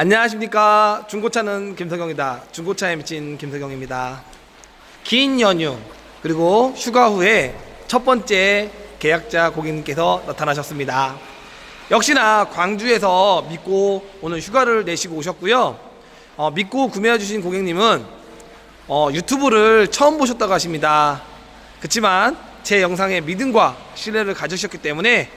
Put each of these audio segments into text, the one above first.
안녕하십니까. 중고차는 김석영이다. 중고차에 미친 김석영입니다. 긴 연휴 그리고 휴가 후에 첫 번째 계약자 고객님께서 나타나셨습니다. 역시나 광주에서 믿고 오늘 휴가를 내시고 오셨고요. 어, 믿고 구매해 주신 고객님은 어, 유튜브를 처음 보셨다고 하십니다. 그렇지만 제 영상에 믿음과 신뢰를 가지셨기 때문에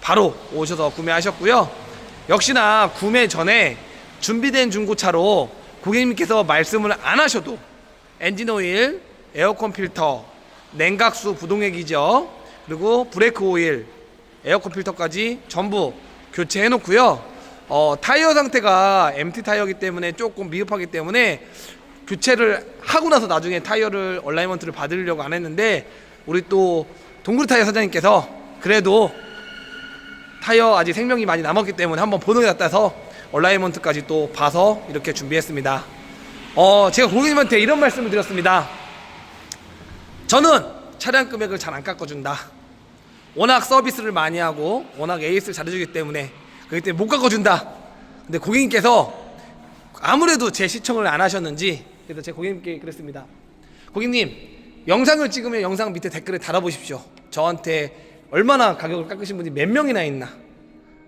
바로 오셔서 구매하셨고요. 역시나 구매 전에 준비된 중고차로 고객님께서 말씀을 안 하셔도 엔진 오일, 에어컨 필터, 냉각수 부동액이죠. 그리고 브레이크 오일, 에어컨 필터까지 전부 교체해 놓고요. 어, 타이어 상태가 MT 타이어이기 때문에 조금 미흡하기 때문에 교체를 하고 나서 나중에 타이어를 얼라이먼트를 받으려고 안 했는데 우리 또 동굴 타이어 사장님께서 그래도 타이어 아직 생명이 많이 남았기 때문에 한번 게 낫다서 얼라이먼트까지 또 봐서 이렇게 준비했습니다. 어, 제가 고객님한테 이런 말씀을 드렸습니다. 저는 차량 금액을 잘 안 깎아준다. 워낙 서비스를 많이 하고 워낙 에이스를 잘해주기 때문에 그렇기 때문에 못 깎아준다. 근데 고객님께서 아무래도 제 시청을 안 하셨는지 그래서 제 고객님께 그랬습니다. 고객님 영상을 찍으면 영상 밑에 댓글에 달아보십시오. 저한테 얼마나 가격을 깎으신 분이 몇 명이나 있나.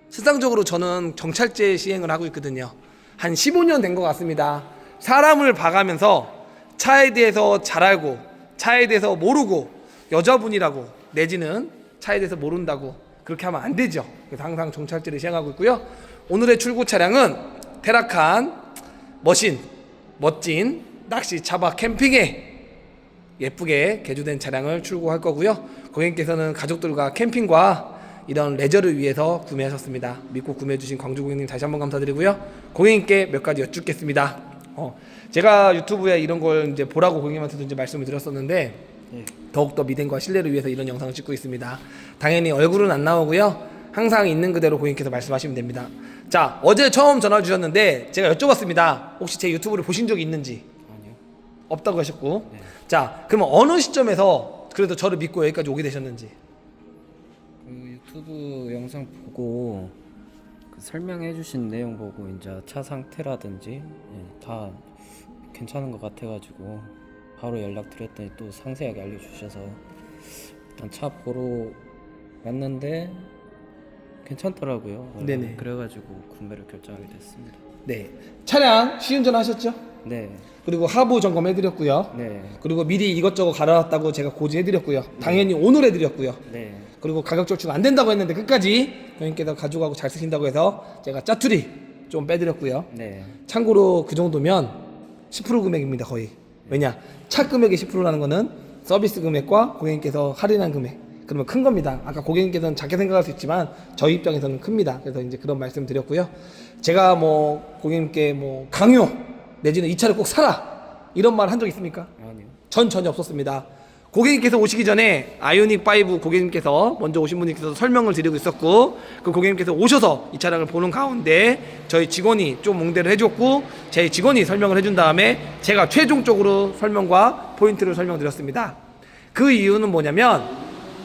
세상적으로 저는 정찰제 시행을 하고 있거든요. 한 15년 된 것 같습니다. 사람을 봐가면서 차에 대해서 잘 알고 차에 대해서 모르고 여자분이라고 내지는 차에 대해서 모른다고 그렇게 하면 안 되죠. 그래서 항상 정찰제를 시행하고 있고요. 오늘의 출고 차량은 테라칸 머신 멋진 낚시 차박 캠핑에 예쁘게 개조된 차량을 출고할 거고요. 고객님께서는 가족들과 캠핑과 이런 레저를 위해서 구매하셨습니다. 믿고 구매해주신 광주 고객님 다시 한번 감사드리고요. 고객님께 몇 가지 여쭙겠습니다. 어, 제가 유튜브에 이런 걸 이제 보라고 고객님한테도 이제 말씀을 드렸었는데 더욱더 믿음과 신뢰를 위해서 이런 영상을 찍고 있습니다. 당연히 얼굴은 안 나오고요. 항상 있는 그대로 고객님께서 말씀하시면 됩니다. 자, 어제 처음 전화 주셨는데 제가 여쭤봤습니다. 혹시 제 유튜브를 보신 적이 있는지? 없다고 하셨고. 자, 그러면 어느 시점에서 그래도 저를 믿고 여기까지 오게 되셨는지? 그 유튜브 영상 보고 그 설명해 주신 내용 보고 이제 차 상태라든지 예, 다 괜찮은 것 같아가지고 바로 연락 드렸더니 또 상세하게 알려주셔서 일단 차 보러 왔는데 괜찮더라고요. 어, 네네. 그래가지고 구매를 결정하게 됐습니다. 네. 차량 시운전 하셨죠? 네, 그리고 하부 점검 해드렸고요. 네, 그리고 미리 이것저것 갈아놨다고 제가 고지해드렸고요. 당연히 오늘 해드렸고요. 네, 그리고 가격 절충 안 된다고 했는데 끝까지 고객님께서 가져가고 잘 쓰신다고 해서 제가 짜투리 좀 빼드렸고요. 네, 참고로 그 정도면 10% 금액입니다 거의. 왜냐 차 금액의 10%라는 거는 서비스 금액과 고객님께서 할인한 금액 그러면 큰 겁니다. 아까 고객님께서는 작게 생각할 수 있지만 저희 입장에서는 큽니다. 그래서 이제 그런 말씀 드렸고요. 제가 뭐 고객님께 뭐 강요 내지는 이 차를 꼭 사라 이런 말 한 적 있습니까? 아니요. 전 전혀 없었습니다. 고객님께서 오시기 전에 아이오닉 5 고객님께서 먼저 오신 분께서 설명을 드리고 있었고 그 고객님께서 오셔서 이 차량을 보는 가운데 저희 직원이 좀 몽대를 해줬고 제 직원이 설명을 해준 다음에 제가 최종적으로 설명과 포인트를 설명드렸습니다. 그 이유는 뭐냐면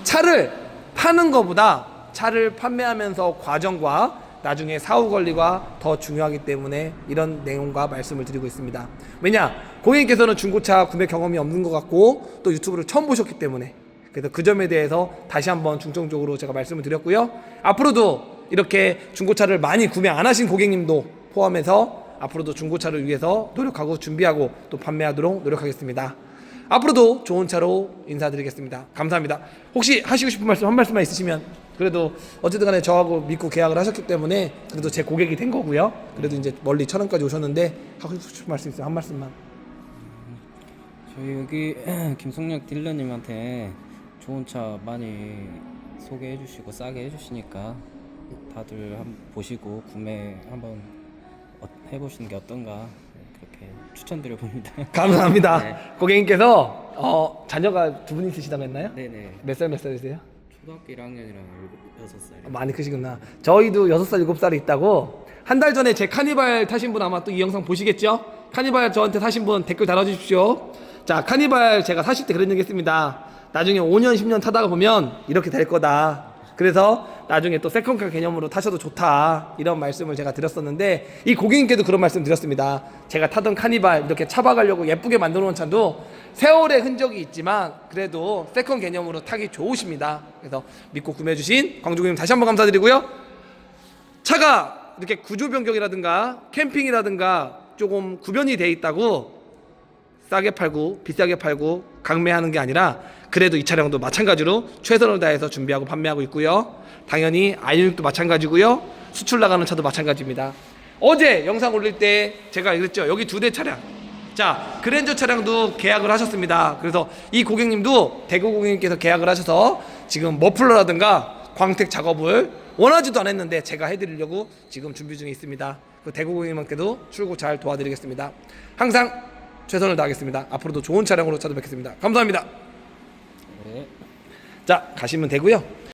차를 파는 것보다 차를 판매하면서 과정과 나중에 사후 관리가 더 중요하기 때문에 이런 내용과 말씀을 드리고 있습니다. 왜냐? 고객님께서는 중고차 구매 경험이 없는 것 같고 또 유튜브를 처음 보셨기 때문에 그래서 그 점에 대해서 다시 한번 중점적으로 제가 말씀을 드렸고요. 앞으로도 이렇게 중고차를 많이 구매 안 하신 고객님도 포함해서 앞으로도 중고차를 위해서 노력하고 준비하고 또 판매하도록 노력하겠습니다. 앞으로도 좋은 차로 인사드리겠습니다. 감사합니다. 혹시 하시고 싶은 말씀 한 말씀만 있으시면 그래도 어쨌든 간에 저하고 믿고 계약을 하셨기 때문에 그래도 제 고객이 된 거고요. 그래도 이제 멀리 천안까지 오셨는데 하고 싶은 말씀 있어요? 한 말씀만. 저희 여기 김성력 딜러님한테 좋은 차 많이 소개해 주시고 싸게 해 주시니까 다들 한번 보시고 구매 한번 어- 해보시는 게 어떤가 추천드려 봅니다. 감사합니다. 네. 고객님께서 어, 자녀가 두 분 있으시다고 했나요? 네네. 몇 살 몇 살이세요? 초등학교 1학년이랑 6살. 많이 크시구나. 저희도 6살, 7살이 있다고 한 달 전에 제 카니발 타신 분 아마 또 이 영상 보시겠죠? 카니발 저한테 타신 분 댓글 달아주십시오. 자, 카니발 제가 사실 때 그런 얘기 했습니다. 나중에 5년, 10년 타다가 보면 이렇게 될 거다. 그래서 나중에 또 세컨카 개념으로 타셔도 좋다 이런 말씀을 제가 드렸었는데 이 고객님께도 그런 말씀 드렸습니다. 제가 타던 카니발 이렇게 차박하려고 예쁘게 만들어 놓은 차도 세월의 흔적이 있지만 그래도 세컨 개념으로 타기 좋으십니다. 그래서 믿고 구매해 주신 광주 고객님 다시 한번 감사드리고요. 차가 이렇게 구조 변경이라든가 캠핑이라든가 조금 구변이 돼 있다고 싸게 팔고 비싸게 팔고 강매하는 게 아니라 그래도 이 차량도 마찬가지로 최선을 다해서 준비하고 판매하고 있고요. 당연히 i6도 마찬가지고요. 수출 나가는 차도 마찬가지입니다. 어제 영상 올릴 때 제가 그랬죠. 여기 두 대 차량. 자, 그랜저 차량도 계약을 하셨습니다. 그래서 이 고객님도 대구 고객님께서 계약을 하셔서 지금 머플러라든가 광택 작업을 원하지도 않았는데 제가 해드리려고 지금 준비 중에 있습니다. 그 대구 고객님께도 출고 잘 도와드리겠습니다. 항상 최선을 다하겠습니다. 앞으로도 좋은 차량으로 찾아뵙겠습니다. 감사합니다. 네. 자, 가시면 되고요.